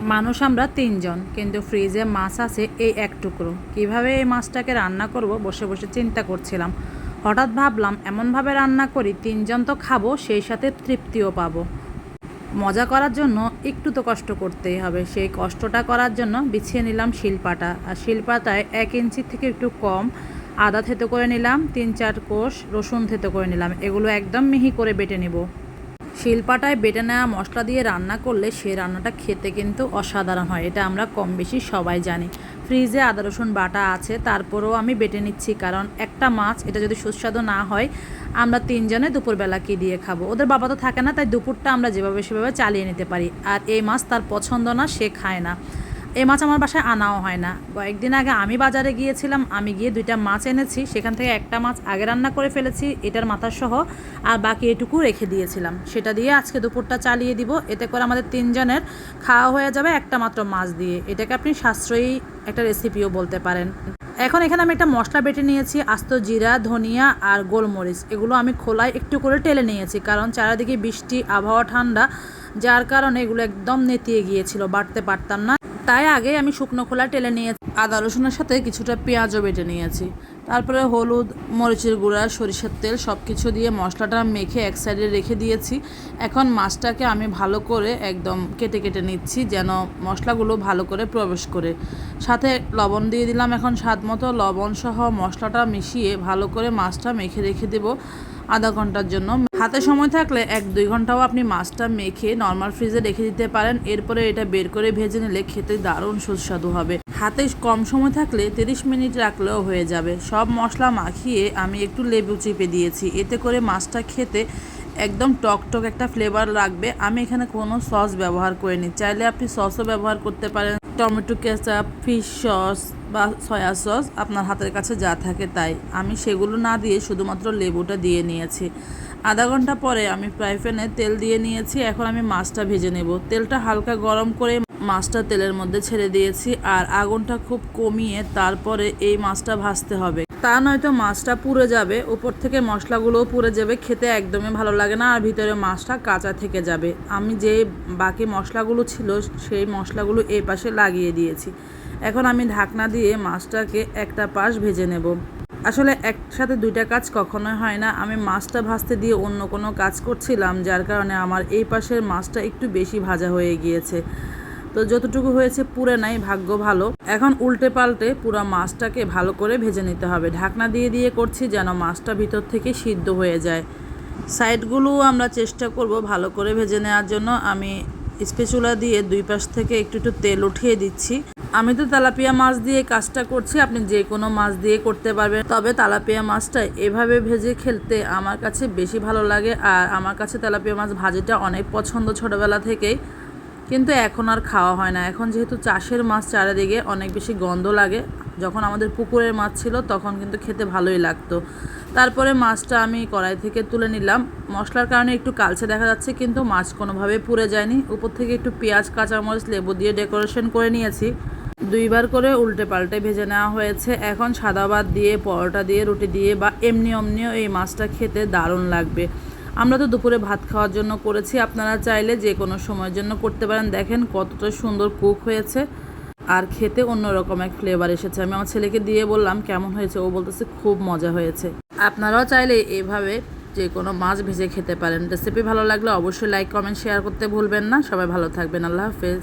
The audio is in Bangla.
মানুষ আমরা তিনজন, কিন্তু ফ্রিজে মাছ আছে এই এক টুকরো। কীভাবে এই মাছটাকে রান্না করব? বসে বসে চিন্তা করছিলাম। হঠাৎ ভাবলাম, এমনভাবে রান্না করি, তিনজন তো খাব, সেই সাথে তৃপ্তিও পাবো। মজা করার জন্য একটু তো কষ্ট করতেই হবে। সেই কষ্টটা করার জন্য বিছিয়ে নিলাম শিলপাটা। আর শিলপাটায় এক ইঞ্চি থেকে একটু কম আদা থেতো করে নিলাম, তিন চার কোষ রসুন থেতো করে নিলাম। এগুলো একদম মিহি করে বেটে নেব। শিলপাটায় বেটে নেওয়া মশলা দিয়ে রান্না করলে সে রান্নাটা খেতে কিন্তু অসাধারণ হয়, এটা আমরা কম বেশি সবাই জানি। ফ্রিজে আদা, রসুন, বাটা আছে, তারপরেও আমি বেটে নিচ্ছি, কারণ একটা মাছ, এটা যদি সুস্বাদু না হয়, আমরা তিনজনে দুপুরবেলা কি দিয়ে খাব? ওদের বাবা তো থাকে না, তাই দুপুরটা আমরা যেভাবে সেভাবে চালিয়ে নিতে পারি। আর এই মাছ তার পছন্দ না, সে খায় না। এই মাছ আমার বাসায় আনাও হয় না। কয়েকদিন আগে আমি বাজারে গিয়েছিলাম, আমি গিয়ে দুইটা মাছ এনেছি, সেখান থেকে একটা মাছ আগে রান্না করে ফেলেছি, এটার মাথা সহ আর বাকি এটুকু রেখে দিয়েছিলাম। সেটা দিয়ে আজকে দুপুরটা চালিয়ে দিব, এতে করে আমাদের তিনজনের খাওয়া হয়ে যাবে একটা মাত্র মাছ দিয়ে। এটাকে আপনি সাশ্রয়ী একটা রেসিপিও বলতে পারেন। এখন এখানে আমি একটা মশলা বেটে নিয়েছি, আস্ত জিরা, ধনিয়া আর গোলমরিচ। এগুলো আমি খোলায় একটু করে টেলে নিয়েছি, কারণ চারিদিকে বৃষ্টি, আবহাওয়া ঠান্ডা, যার কারণে এগুলো একদম নেতিয়ে গিয়েছিল বাটতে পারতাম না। তাই আগে আমি শুকনো খোলা টেলে নিয়েছি। আদা, রসুনের সাথে কিছুটা পেঁয়াজও বেটে নিয়েছি। তারপরে হলুদ, মরিচের গুঁড়া, সরিষার তেল সব কিছু দিয়ে মশলাটা মেখে এক সাইডে রেখে দিয়েছি। এখন মাছটাকে আমি ভালো করে একদম কেটে কেটে নিচ্ছি যেন মশলাগুলো ভালো করে প্রবেশ করে। সাথে লবণ দিয়ে দিলাম এখন স্বাদ মতো লবণ সহ মশলাটা মিশিয়ে ভালো করে মাছটা মেখে রেখে দেবো। আধা ঘণ্টার জন্য। হাতে সময় থাকলে এক দুই ঘন্টাও আপনি মাছটা মেখে নর্মাল ফ্রিজে রেখে দিতে পারেন। এরপরে এটা বের করে ভেজে নিলে খেতে দারুণ সুস্বাদু হবে। হাতে কম সময় থাকলে তিরিশ মিনিট রাখলেও হয়ে যাবে। সব মশলা মাখিয়ে আমি একটু লেবু চিপে দিয়েছি। এতে করে মাছটা খেতে একদম টক টক একটা ফ্লেভার লাগবে। আমি এখানে কোনো সস ব্যবহার করিনি। চাইলে আপনি সসও ব্যবহার করতে পারেন। টমেটো কেচাপ ফিশ সস বা সয়া সস আপনার হাতের কাছে যা থাকে তাই। আমি সেগুলো না দিয়ে শুধুমাত্র লেবুটা দিয়ে নিয়েছি। আধা ঘণ্টা পরে আমি ফ্রাই প্যানে তেল দিয়ে নিয়েছি। এখন আমি মাছটা ভেজে নেব। তেলটা হালকা গরম করে মাছটা তেলের মধ্যে ছেড়ে দিয়েছি। আর আগুনটা খুব কমিয়ে তারপরে এই মাছটা ভাজতে হবে। তা নয়তো মাছটা পুড়ে যাবে। ওপর থেকে মশলাগুলোও পুড়ে যাবে। খেতে একদমই ভালো লাগে না আর ভিতরে মাছটা কাঁচা থেকে যাবে। আমি যে বাকি মশলাগুলো ছিল, সেই মশলাগুলো এই পাশে লাগিয়ে দিয়েছি। এখন আমি ঢাকনা দিয়ে মাছটাকে একটা পাশ ভেজে নেব। আসলে একসাথে দুইটা কাজ কখনোই হয় না। আমি মাছটা ভাজতে দিয়ে অন্য কোনো কাজ করছিলাম, যার কারণে আমার এই পাশের মাছটা একটু বেশি ভাজা হয়ে গিয়েছে। তো যতটুকু হয়েছে পুরে নাই, ভাগ্য ভালো। এখন উল্টে পাল্টে পুরো মাছটাকে ভালো করে ভেজে নিতে হবে। ঢাকনা দিয়ে দিয়ে করছি যেন মাছটা ভিতর থেকে সিদ্ধ হয়ে যায়। সাইডগুলো আমরা চেষ্টা করব ভালো করে ভেজে নেওয়ার জন্য। আমি স্পেচুলা দিয়ে দুই পাশ থেকে একটু একটু তেল উঠিয়ে দিচ্ছি। আমি তো তেলাপিয়া মাছ দিয়ে কাজটা করছি, আপনি যে কোনো মাছ দিয়ে করতে পারবেন। তবে তেলাপিয়া মাছটা এভাবে ভেজে খেলতে আমার কাছে বেশি ভালো লাগে। আর আমার কাছে তেলাপিয়া মাছ ভাজিটা অনেক পছন্দ ছোটোবেলা থেকেই। কিন্তু এখন আর খাওয়া হয় না। এখন যেহেতু চাষের মাছ চারিদিকে অনেক বেশি গন্ধ লাগে, যখন আমাদের পুকুরের মাছ ছিল তখন কিন্তু খেতে ভালোই লাগতো। তারপরে মাছটা আমি কড়াই থেকে তুলে নিলাম। মশলার কারণে একটু কালচে দেখা যাচ্ছে, কিন্তু মাছ কোনোভাবে পুড়ে যায়নি। উপর থেকে একটু পেঁয়াজ, কাঁচামরিচ, লেবু দিয়ে ডেকোরেশন করে নিয়েছি। দুইবার করে উল্টে পাল্টে ভেজে নেওয়া হয়েছে। এখন সাদা ভাত দিয়ে, পরোটা দিয়ে, রুটি দিয়ে বা এমনি অমনিও এই মাছটা খেতে দারুণ লাগবে। আমরা তো দুপুরে ভাত খাওয়ার জন্য করেছি। আপনারা চাইলে যে কোনো সময়ের জন্য করতে পারেন। দেখেন কতটা সুন্দর কুক হয়েছে আর খেতে অন্যরকম এক ফ্লেভার এসেছে। আমি আমার ছেলেকে দিয়ে বললাম, কেমন হয়েছে? ও বলতেছে, খুব মজা হয়েছে। আপনারাও চাইলে এভাবে যে কোনো মাছ ভেজে খেতে পারেন। রেসিপি ভালো লাগলে অবশ্যই লাইক কমেন্ট শেয়ার করতে ভুলবেন না। সবাই ভালো থাকবেন। আল্লাহ হাফেজ।